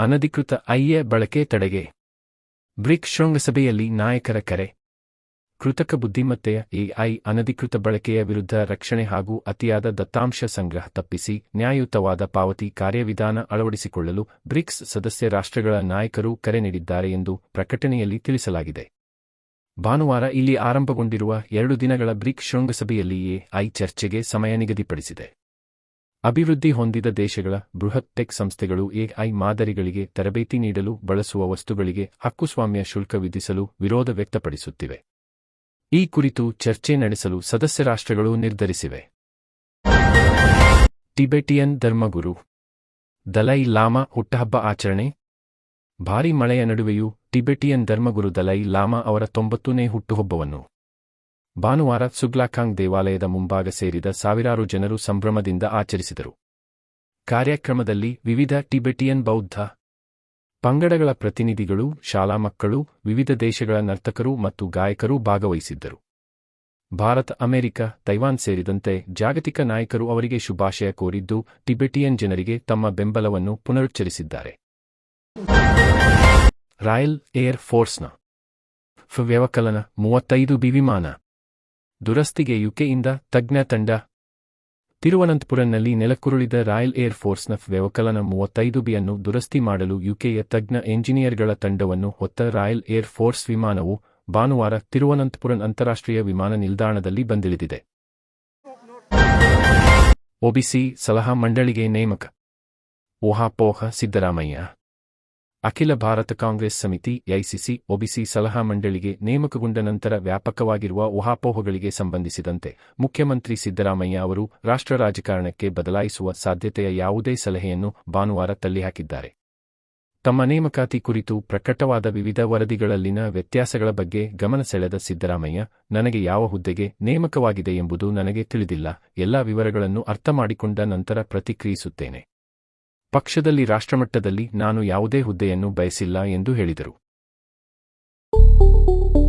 ಅನಧಿಕೃತ ಐಎ ಬಳಕೆ ತಡೆಗೆ. ಬ್ರಿಕ್ ಶೃಂಗಸಭೆಯಲ್ಲಿ ನಾಯಕರ ಕರೆ. ಕೃತಕ ಬುದ್ಧಿಮತ್ತೆಯ ಎಐ ಅನಧಿಕೃತ ಬಳಕೆಯ ವಿರುದ್ಧ ರಕ್ಷಣೆ ಹಾಗೂ ಅತಿಯಾದ ದತ್ತಾಂಶ ಸಂಗ್ರಹ ತಪ್ಪಿಸಿ ನ್ಯಾಯಯುತವಾದ ಪಾವತಿ ಕಾರ್ಯವಿಧಾನ ಅಳವಡಿಸಿಕೊಳ್ಳಲು ಬ್ರಿಕ್ಸ್ ಸದಸ್ಯ ರಾಷ್ಟ್ರಗಳ ನಾಯಕರು ಕರೆ ನೀಡಿದ್ದಾರೆ ಎಂದು ಪ್ರಕಟಣೆಯಲ್ಲಿ ತಿಳಿಸಲಾಗಿದೆ. ಭಾನುವಾರ ಇಲ್ಲಿ ಆರಂಭಗೊಂಡಿರುವ ಎರಡು ದಿನಗಳ ಬ್ರಿಕ್ ಶೃಂಗಸಭೆಯಲ್ಲಿ ಎಐ ಚರ್ಚೆಗೆ ಸಮಯ ನಿಗದಿಪಡಿಸಿದೆ. ಅಭಿವೃದ್ಧಿ ಹೊಂದಿದ ದೇಶಗಳ ಬೃಹತ್ ಟೆಕ್ ಸಂಸ್ಥೆಗಳು ಎಐ ಮಾದರಿಗಳಿಗೆ ತರಬೇತಿ ನೀಡಲು ಬಳಸುವ ವಸ್ತುಗಳಿಗೆ ಹಕ್ಕುಸ್ವಾಮ್ಯ ಶುಲ್ಕ ವಿಧಿಸಲು ವಿರೋಧ ವ್ಯಕ್ತಪಡಿಸುತ್ತಿವೆ. ಈ ಕುರಿತು ಚರ್ಚೆ ನಡೆಸಲು ಸದಸ್ಯ ರಾಷ್ಟ್ರಗಳು ನಿರ್ಧರಿಸಿವೆ. ಟಿಬೆಟಿಯನ್ ಧರ್ಮಗುರು ದಲೈ ಲಾಮಾ ಹುಟ್ಟಹಬ್ಬ ಆಚರಣೆ. ಭಾರೀ ಮಳೆಯ ನಡುವೆಯೂ ಟಿಬೆಟಿಯನ್ ಧರ್ಮಗುರು ದಲೈ ಲಾಮಾ ಅವರ ತೊಂಬತ್ತನೇ ಹುಟ್ಟುಹಬ್ಬವನ್ನು ಭಾನುವಾರ ಸುಗ್ಲಾಖಾಂಗ್ ದೇವಾಲಯದ ಮುಂಭಾಗ ಸೇರಿದ ಸಾವಿರಾರು ಜನರು ಸಂಭ್ರಮದಿಂದ ಆಚರಿಸಿದರು. ಕಾರ್ಯಕ್ರಮದಲ್ಲಿ ವಿವಿಧ ಟಿಬೆಟಿಯನ್ ಬೌದ್ಧ ಪಂಗಡಗಳ ಪ್ರತಿನಿಧಿಗಳು, ಶಾಲಾ ಮಕ್ಕಳು, ವಿವಿಧ ದೇಶಗಳ ನರ್ತಕರು ಮತ್ತು ಗಾಯಕರು ಭಾಗವಹಿಸಿದ್ದರು. ಭಾರತ, ಅಮೆರಿಕ, ತೈವಾನ್ ಸೇರಿದಂತೆ ಜಾಗತಿಕ ನಾಯಕರು ಅವರಿಗೆ ಶುಭಾಶಯ ಕೋರಿದ್ದು ಟಿಬೆಟಿಯನ್ ಜನರಿಗೆ ತಮ್ಮ ಬೆಂಬಲವನ್ನು ಪುನರುಚ್ಚರಿಸಿದ್ದಾರೆ. ರಾಯಲ್ ಏರ್ ಫೋರ್ಸ್ನ ವ್ಯವಕಲನ ಮೂವತ್ತೈದು ಬಿ ವಿಮಾನ ದುರಸ್ತಿಗೆ ಯುಕೆಯಿಂದ ತಜ್ಞ ತಂಡ. ತಿರುವನಂತಪುರಂನಲ್ಲಿ ನೆಲಕ್ಕುರುಳಿದ ರಾಯಲ್ ಏರ್ ಫೋರ್ಸ್ನ ವ್ಯವಕಲನ ಮೂವತ್ತೈದು ಬಿಯನ್ನು ದುರಸ್ತಿ ಮಾಡಲು ಯುಕೆಯ ತಜ್ಞ ಎಂಜಿನಿಯರ್ಗಳ ತಂಡವನ್ನು ಹೊತ್ತ ರಾಯಲ್ ಏರ್ ಫೋರ್ಸ್ ವಿಮಾನವು ಭಾನುವಾರ ತಿರುವನಂತಪುರಂ ಅಂತಾರಾಷ್ಟ್ರೀಯ ವಿಮಾನ ನಿಲ್ದಾಣದಲ್ಲಿ ಬಂದಿಳಿದಿದೆ. ಒಬಿಸಿ ಸಲಹಾ ಮಂಡಳಿಗೆ ನೇಮಕ. ಊಹಾಪೋಹ ಸಿದ್ದರಾಮಯ್ಯ. ಅಖಿಲ ಭಾರತ ಕಾಂಗ್ರೆಸ್ ಸಮಿತಿ, ಎಐಸಿಸಿ, ಒಬಿಸಿ ಸಲಹಾ ಮಂಡಳಿಗೆ ನೇಮಕಗೊಂಡ ನಂತರ ವ್ಯಾಪಕವಾಗಿರುವ ಊಹಾಪೋಹಗಳಿಗೆ ಸಂಬಂಧಿಸಿದಂತೆ ಮುಖ್ಯಮಂತ್ರಿ ಸಿದ್ದರಾಮಯ್ಯ ಅವರು ರಾಷ್ಟ್ರ ರಾಜಕಾರಣಕ್ಕೆ ಬದಲಾಯಿಸುವ ಸಾಧ್ಯತೆಯ ಯಾವುದೇ ಸಲಹೆಯನ್ನು ಭಾನುವಾರ ತಳ್ಳಿಹಾಕಿದ್ದಾರೆ. ತಮ್ಮ ನೇಮಕಾತಿ ಕುರಿತು ಪ್ರಕಟವಾದ ವಿವಿಧ ವರದಿಗಳಲ್ಲಿನ ವ್ಯತ್ಯಾಸಗಳ ಬಗ್ಗೆ ಗಮನ ಸೆಳೆದ ಸಿದ್ದರಾಮಯ್ಯ, ನನಗೆ ಯಾವ ಹುದ್ದೆಗೆ ನೇಮಕವಾಗಿದೆ ಎಂಬುದು ನನಗೆ ತಿಳಿದಿಲ್ಲ, ಎಲ್ಲಾ ವಿವರಗಳನ್ನು ಅರ್ಥಮಾಡಿಕೊಂಡ ನಂತರ ಪ್ರತಿಕ್ರಿಯಿಸುತ್ತೇನೆ. ಪಕ್ಷದಲ್ಲಿ ರಾಷ್ಟ್ರಮಟ್ಟದಲ್ಲಿ ನಾನು ಯಾವುದೇ ಹುದ್ದೆಯನ್ನು ಬಯಸಿಲ್ಲ ಎಂದು ಹೇಳಿದರು.